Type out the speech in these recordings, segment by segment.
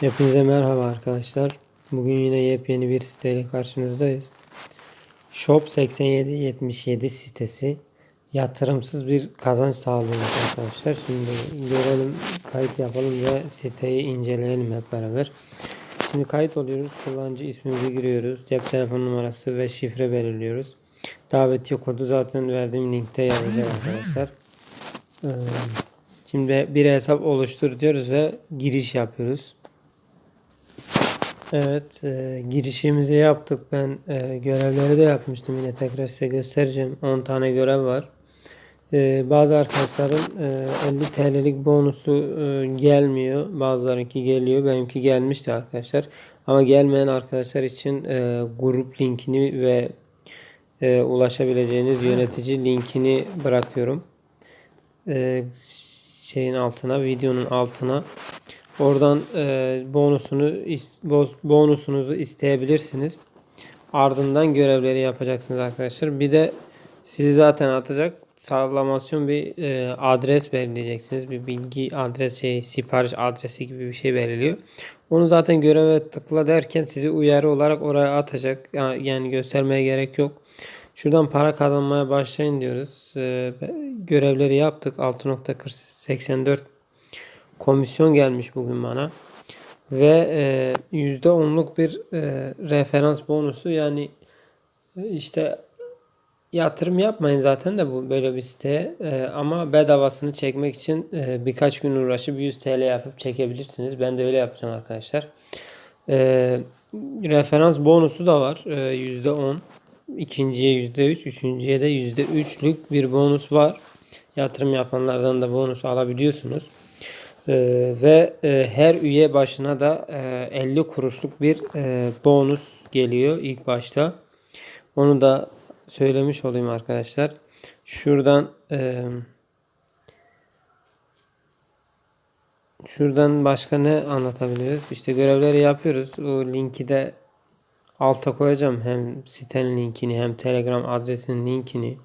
Hepinize merhaba arkadaşlar. Bugün yine yepyeni bir siteyle karşınızdayız. Shop 8777 sitesi yatırımsız bir kazanç sağlıyoruz arkadaşlar. Şimdi görelim, kayıt yapalım ve siteyi inceleyelim hep beraber. Şimdi kayıt oluyoruz. Kullanıcı ismimizi giriyoruz. Cep telefon numarası ve şifre belirliyoruz. Davetiye kodu zaten verdiğim linkte yazacak arkadaşlar. Ee, Şimdi bir hesap oluştur diyoruz ve giriş yapıyoruz. Evet, e, girişimizi yaptık. Ben e, görevleri de yapmıştım. Yine tekrar size göstereceğim. 10 tane görev var. E, bazı arkadaşların e, 50 TL'lik bonusu e, gelmiyor. Bazılarınki geliyor. Benimki gelmişti arkadaşlar. Ama gelmeyen arkadaşlar için e, grup linkini ve e, ulaşabileceğiniz yönetici linkini bırakıyorum. E, şeyin altına, videonun altına. Oradan e, bonusunu bonusunuzu isteyebilirsiniz. Ardından görevleri yapacaksınız arkadaşlar. Bir de sizi zaten atacak sallamasyon bir e, adres belirleyeceksiniz. Bir bilgi adres şey sipariş adresi gibi bir şey belirliyor. Onu zaten göreve tıkla derken sizi uyarı olarak oraya atacak. Ya- Yani göstermeye gerek yok. Şuradan para kazanmaya başlayın diyoruz. E, görevleri yaptık. 6.84 komisyon gelmiş bugün bana. Ve e, %10'luk bir e, referans bonusu yani e, işte yatırım yapmayın zaten de bu böyle bir siteye E, ama bedavasını çekmek için e, birkaç gün uğraşıp 100 TL yapıp çekebilirsiniz. Ben de öyle yapacağım arkadaşlar. Referans bonusu da var. E, %10. İkinciye %3, üçüncüye de %3'lük bir bonus var. Yatırım yapanlardan da bonus alabiliyorsunuz. Ee, ve e, her üye başına da e, 50 kuruşluk bir e, bonus geliyor ilk başta. Onu da söylemiş olayım arkadaşlar. Şuradan e, şuradan başka ne anlatabiliriz? İşte görevleri yapıyoruz. O linki de alta koyacağım. Hem sitenin linkini hem Telegram adresinin linkini.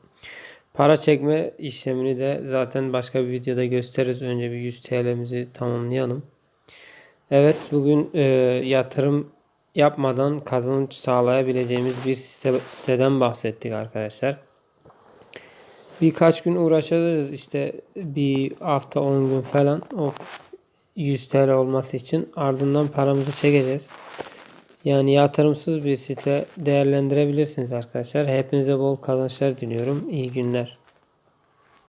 Para çekme işlemini de zaten başka bir videoda gösteririz. Önce bir 100 TL'mizi tamamlayalım. Evet bugün e, yatırım yapmadan kazanç sağlayabileceğimiz bir site, siteden bahsettik arkadaşlar. Birkaç gün uğraşacağız işte bir hafta 10 gün falan o 100 TL olması için ardından paramızı çekeceğiz. Yani yatırımsız bir site değerlendirebilirsiniz arkadaşlar. Hepinize bol kazançlar diliyorum. İyi günler.